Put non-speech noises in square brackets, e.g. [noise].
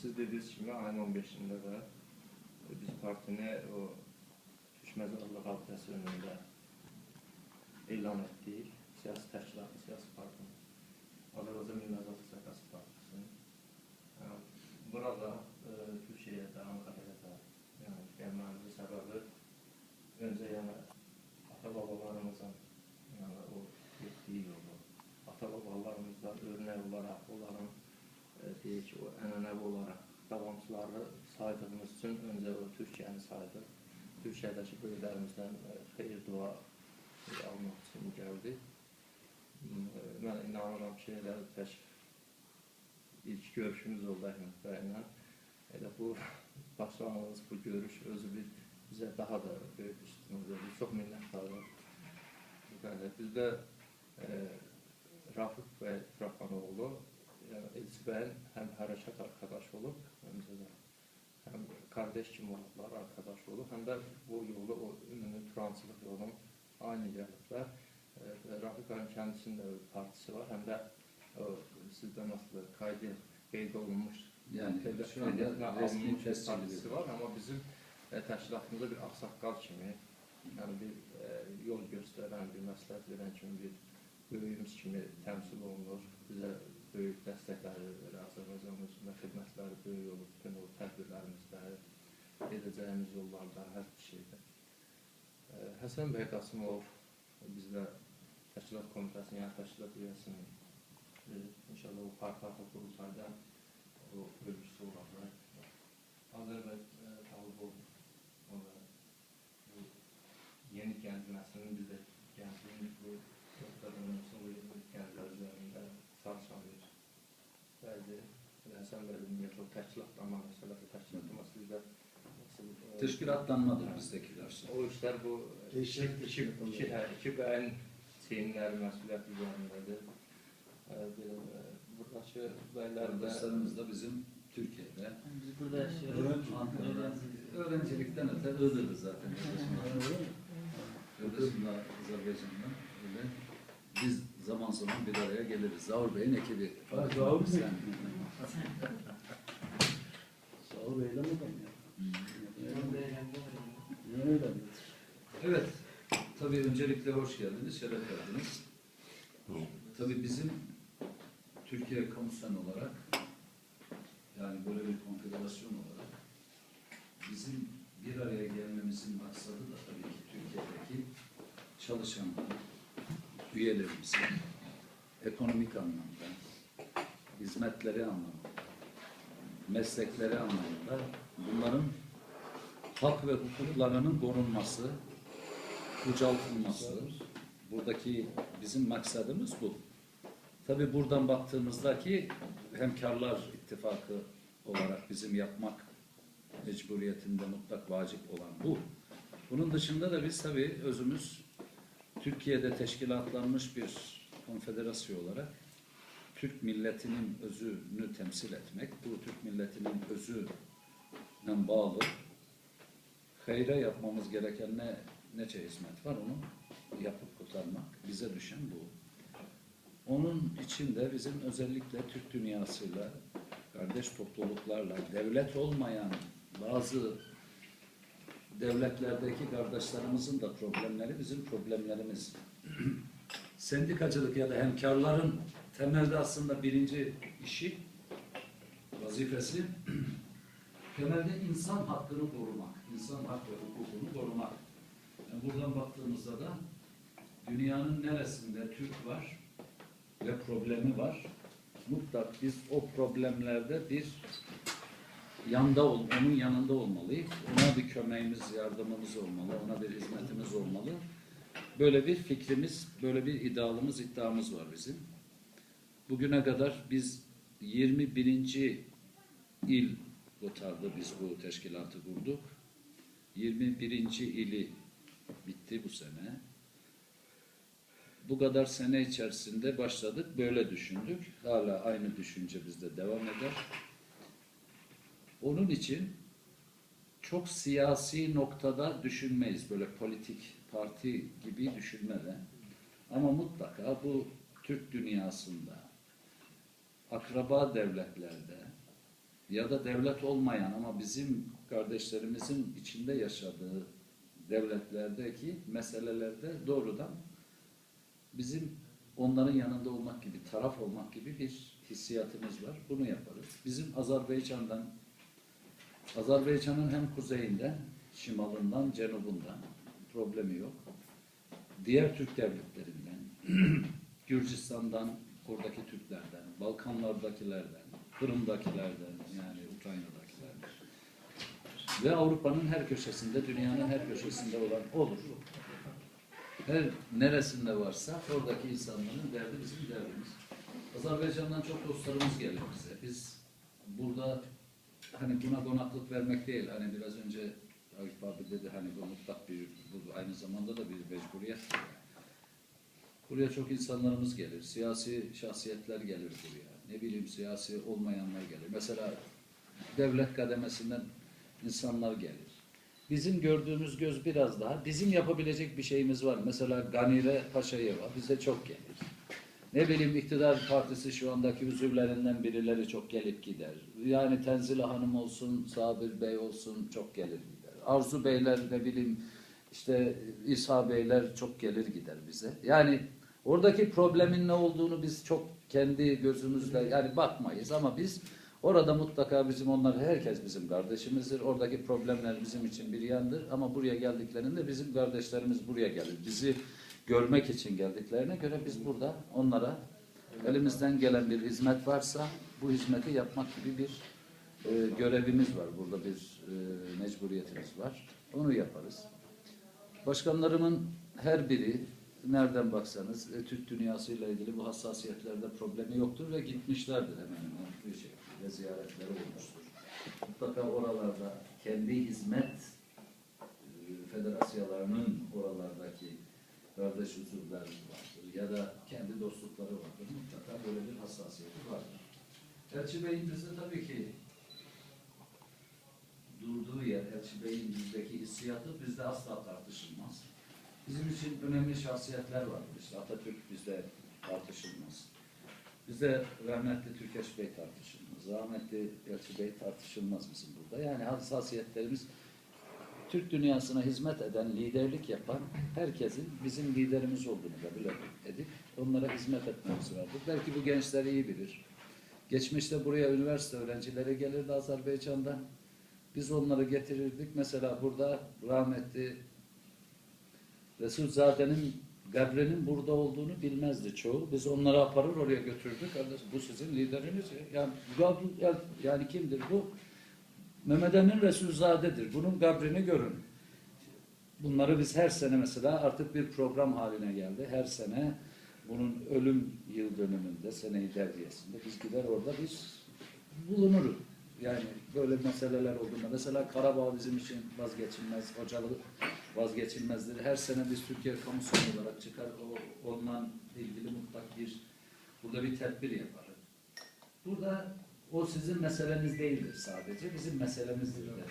siz dediyiniz kimi ayın 15-də də e, biz partini o düşməzarlıq hadisəsi önündə elan etdik. Siyasi təşkilatı, siyasi partinin Azərbaycan Milli Azadlıq Səhvəsi Partisi. E, burada ənənəvi olaraq davamçıları saydığımız üçün öncə o Türkiyəni saydıq. Türkiyədəki böyüklərimizdən e, xeyir dua e, almaq üçün gəldik. M, e, Mən inanıram ki, elə tək ilk görüşümüz oldu Əhməd bəylə. Elə bu başlanğıc bu görüş özü bir bizə daha da böyük üstünlük verdi. Çox minnətdarıq. Qədər. Bizdə e, Rafiq bəy Turafanoğlu yəni bəyin həm hərəkat arkadaşı olub, öncə də həm kardeş kimi olublar, arkadaş olub, həm də bu yolu, o ümumi Turançılıq yolunun aynı gəliblər. E, Rafiq bəyin kəndisinin də partisi var, həm də o, sizdə nasıl kaydı qeyd olunmuş Devletine resmi alınmış partisi var ama bizim e, təşkilatımızda bir ağsaqqal kimi, yəni bir e, yol göstərən, bir məsləhət verən kimi bir böyüyümüz kimi təmsil olunur. Bizə böyük dəstəkləri və Azərbaycan üzrə xidmətləri böyük olub, bütün o tədbirlərimizdə, edəcəyimiz yollarda, hər bir şeydə. Həsən bəy Qasımov bizlə təşkilat komitəsinin, yəni təşkilat üyəsinin inşallah o park-parka qurultayda o bölgüsü olacaq. Azərbaycan Tağıbov ona bu yeni gəncməsinin bir də gəncliyin bu qadınımızın bu gənclərin Təşkilatlanma məsələsi, təşkilatlanması bizdə nasıl, e, Teşkilatlanmadır bizdekiler. O işlər bu iki, iki, iki, iki bəyin çiyinləri məsuliyyət üzərindədir. E, e, Buradakı bəylər də Kardeşlerimiz de bizim Türkiye'de. Biz burada yaşıyoruz. Ankara'da. Öğrencilikten öte Iğdır'dı zaten. Iğdır'ın da Azerbaycan'dan öyle. Biz zaman zaman bir araya geliriz. Zavur Bey'in ekibi. Ha, Zavur Bey. Sen. Sağ ol eylem adam ya. Evet. Tabii öncelikle hoş geldiniz, şeref verdiniz. Tabii bizim Türkiye Kamusen olarak yani böyle bir konfederasyon olarak bizim bir araya gelmemizin maksadı da tabii ki Türkiye'deki çalışanlar, üyelerimizin ekonomik anlamda, hizmetleri anlamında, meslekleri anlamında bunların hak ve hukuklarının korunması, yüceltilmesi. Buradaki bizim maksadımız bu. Tabi buradan baktığımızdaki hemkarlar ittifakı olarak bizim yapmak mecburiyetinde mutlak vacip olan bu. Bunun dışında da biz tabi özümüz Türkiye'de teşkilatlanmış bir konfederasyon olarak Türk milletinin özünü temsil etmek, bu Türk milletinin özüne bağlı hayra yapmamız gereken ne nece hizmet var onu yapıp kurtarmak. Bize düşen bu. Onun için de bizim özellikle Türk dünyasıyla, kardeş topluluklarla, devlet olmayan bazı devletlerdeki kardeşlerimizin de problemleri bizim problemlerimiz. [clears throat] Sendikacılık ya da hemkarların temelde aslında birinci işi, vazifesi [clears throat] temelde insan hakkını korumak, insan hak ve hukukunu korumak. Yani buradan baktığımızda da dünyanın neresinde Türk var ve problemi var. Mutlak biz o problemlerde bir yanda ol, onun yanında olmalıyız. Ona bir kömeğimiz, yardımımız olmalı, ona bir hizmetimiz olmalı. Böyle bir fikrimiz, böyle bir idealımız, iddiamız var bizim. Bugüne kadar biz 21. il Gotar'da biz bu teşkilatı kurduk. 21. ili bitti bu sene. Bu kadar sene içerisinde başladık, böyle düşündük. Hala aynı düşünce bizde devam eder. Onun için çok siyasi noktada düşünmeyiz, böyle politik parti gibi düşünmeden. Ama mutlaka bu Türk dünyasında, akraba devletlerde, ya da devlet olmayan ama bizim kardeşlerimizin içinde yaşadığı devletlerdeki meselelerde doğrudan bizim onların yanında olmak gibi, taraf olmak gibi bir hissiyatımız var. Bunu yaparız. Bizim Azerbaycan'dan, Azerbaycan'ın hem kuzeyinden, şimalından, cenubundan problemi yok. Diğer Türk devletlerinden, [clears throat] Gürcistan'dan, oradaki Türklerden, Balkanlardakilerden, Kırım'dakilerden, yani Ukrayna'dakilerden ve Avrupa'nın her köşesinde, dünyanın her köşesinde olan olur. Her neresinde varsa oradaki insanların derdi bizim derdimiz. Azerbaycan'dan çok dostlarımız gelir bize. Biz burada hani buna konaklık vermek değil. Hani biraz önce Arif abi dedi hani bu mutlak bir, bu aynı zamanda da bir mecburiyet. Buraya çok insanlarımız gelir. Siyasi şahsiyetler gelir buraya. Ne bileyim siyasi olmayanlar gelir. Mesela devlet kademesinden insanlar gelir. Bizim gördüğümüz göz biraz daha, bizim yapabilecek bir şeyimiz var. Mesela Ganire Paşayeva bize çok gelir. Ne bileyim iktidar partisi şu andaki üzürlerinden birileri çok gelip gider. Yani Tenzile Hanım olsun, Sabir Bey olsun çok gelir gider. Arzu Beyler ne bileyim işte İsa Beyler çok gelir gider bize. Yani oradaki problemin ne olduğunu biz çok kendi gözümüzle yani bakmayız ama biz orada mutlaka bizim onlar herkes bizim kardeşimizdir. Oradaki problemler bizim için bir yandır ama buraya geldiklerinde bizim kardeşlerimiz buraya gelir. Bizi görmek için geldiklerine göre biz burada onlara elimizden gelen bir hizmet varsa bu hizmeti yapmak gibi bir e, görevimiz var. Burada bir e, mecburiyetimiz var. Onu yaparız. Başkanlarımın her biri nereden baksanız e, Türk dünyasıyla ilgili bu hassasiyetlerde problemi yoktur ve gitmişlerdir hemen hemen bir şekilde ziyaretleri olmuştur. Mutlaka oralarda kendi hizmet e, federasyalarının oralardaki kardeş huzurlar vardır ya da kendi dostlukları vardır. Mutlaka böyle bir hassasiyeti vardır. Elçi Bey'in bizde tabii ki durduğu yer, Elçi Bey'in bizdeki hissiyatı bizde asla tartışılmaz. Bizim için önemli şahsiyetler vardır. İşte Atatürk bizde tartışılmaz. Bizde rahmetli Türkeş Bey tartışılmaz. Rahmetli Elçi Bey tartışılmaz bizim burada. Yani hassasiyetlerimiz Türk dünyasına hizmet eden, liderlik yapan herkesin bizim liderimiz olduğunu kabul edip onlara hizmet etmemiz vardır. Belki bu gençler iyi bilir. Geçmişte buraya üniversite öğrencileri gelirdi Azerbaycan'dan. Biz onları getirirdik. Mesela burada rahmetli Resulzade'nin gabrinin burada olduğunu bilmezdi çoğu. Biz onları aparır oraya götürdük. Bu sizin lideriniz. ya. Yani, yani kimdir bu? Mehmet Emin Resulzade'dir. Bunun gabrini görün. Bunları biz her sene mesela artık bir program haline geldi. Her sene bunun ölüm yıl dönümünde, seneyi devriyesinde biz gider orada biz bulunuruz. Yani böyle meseleler olduğunda mesela Karabağ bizim için vazgeçilmez, hocalık vazgeçilmezdir. Her sene biz Türkiye Kamusu olarak çıkar, o, onunla ilgili mutlak bir, burada bir tedbir yaparız. Burada o sizin meseleniz değildir sadece, bizim meselemizdir de.